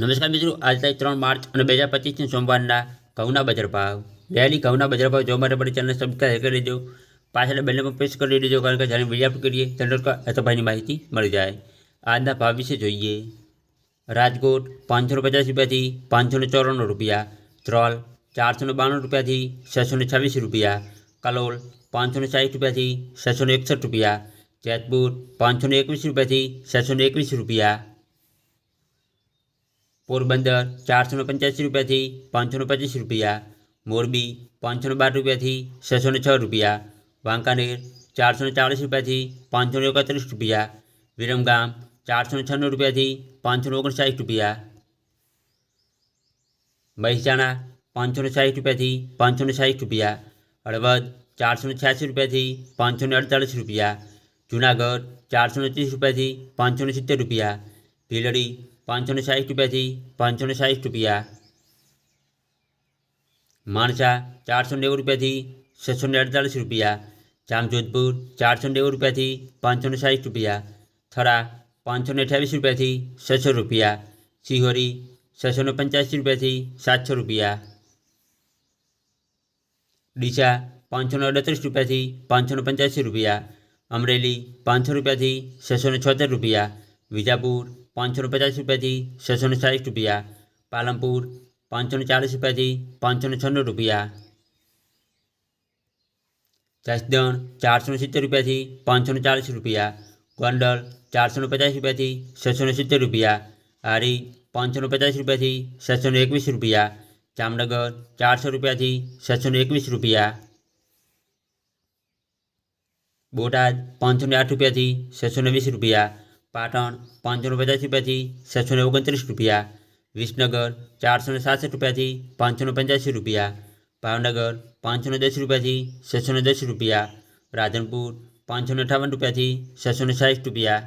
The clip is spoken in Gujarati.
નમસ્કાર મિત્રો આજ તારીખ ત્રણ માર્ચ અને બે હજાર પચીસની સોમવારના ઘઉંના બજાર ભાવ ડેલી ઘઉંના બજાર ભાવ જોવા માટે મારી ચેનલ સબસ્ક્રાઈબ કરી દેજો પાછળ બેલને પણ પ્રેસ કરી દેજો કારણ કે જ્યારે વિડીયો અપલોડ કરીએ ચેનલ પર અથભાઈની માહિતી મળી જાય આજના ભાવ વિશે જોઈએ રાજકોટ પાંચસો પચાસ રૂપિયાથી પાંચસો ને ચોરાણું રૂપિયા ત્રોલ ચારસો ને બાણું રૂપિયાથી છસો ને છવ્વીસ રૂપિયા કલોલ પાંચસો ને સાઠ રૂપિયાથી છસો ને એકસઠ રૂપિયા જેતપુર પાંચસો ને એકવીસ રૂપિયાથી છસો ને એકવીસ રૂપિયા પોરબંદર ચારસો ને પંચ્યાસી રૂપિયાથી પાંચસો ને પચીસ રૂપિયા મોરબી પાંચસો ને બાર રૂપિયાથી છસો ને છ રૂપિયા વાંકાનેર ચારસો ને ચાલીસ રૂપિયાથી પાંચસો ને એકત્રીસ રૂપિયા વિરમગામ ચારસો ને છન્નું રૂપિયાથી પાંચસો ને ઓગણસાઠ રૂપિયા મહેસાણા પાંચસો ને સાઠ રૂપિયાથી પાંચસો ને સાઠ રૂપિયા હળવદ ચારસો ને છ્યાસી રૂપિયાથી પાંચસો ને અડતાલીસ રૂપિયા જુનાગઢ ચારસો ને ત્રીસ રૂપિયાથી પાંચસો ને સિત્તેર રૂપિયા ભીલડી પાંચસો ને સાઠ રૂપિયાથી પાંચસો ને સાઠ રૂપિયા. માણસા ચારસો નેવું રૂપિયાથી છસો ને અડતાલીસ રૂપિયા. જામજોધપુર ચારસો નેવું રૂપિયાથી પાંચસો ને સાઠ રૂપિયા. થરા પાંચસો ને અઠ્યાવીસ રૂપિયાથી છસો રૂપિયા. સિહોરી છસો ને પંચ્યાસી રૂપિયાથી સાતસો રૂપિયા. ડીસા પાંચસો ને અડત્રીસ રૂપિયાથી પાંચસો ને પંચ્યાસી રૂપિયા. અમરેલી પાંચસો રૂપિયાથી છસો ને છોતેર રૂપિયા. વિજાપુર પાંચસો પચાસ રૂપિયાથી છસો ને ચાલીસ રૂપિયા. પાલનપુર પાંચસો ને ચાલીસ રૂપિયાથી પાંચસો ને છન્નું રૂપિયા. જસદણ ચારસો ને સિત્તેર રૂપિયાથી પાંચસો ને ચાલીસ રૂપિયા. ગોંડલ ચારસો ને પચાસ રૂપિયાથી છસો ને સિત્તેર રૂપિયા. હારી પાંચસો ને પચાસ રૂપિયાથી છસો ને એકવીસ રૂપિયા. જામનગર ચારસો રૂપિયાથી છસો ને એકવીસ રૂપિયા. બોટાદ પાંચસો ને આઠ રૂપિયાથી છસો ને વીસ રૂપિયા. પાટણ પાંચસો ને પચાસ રૂપિયાથી છસો ને ઓગણત્રીસ રૂપિયા. વિસનગર ચારસો ને સાસઠ રૂપિયાથી પાંચસો ને પંચ્યાસી રૂપિયા. ભાવનગર પાંચસો ને દસ રૂપિયાથી છસો ને દસ રૂપિયા. રાધનપુર પાંચસો ને અઠાવન રૂપિયાથી છસો ને સાઠ રૂપિયા.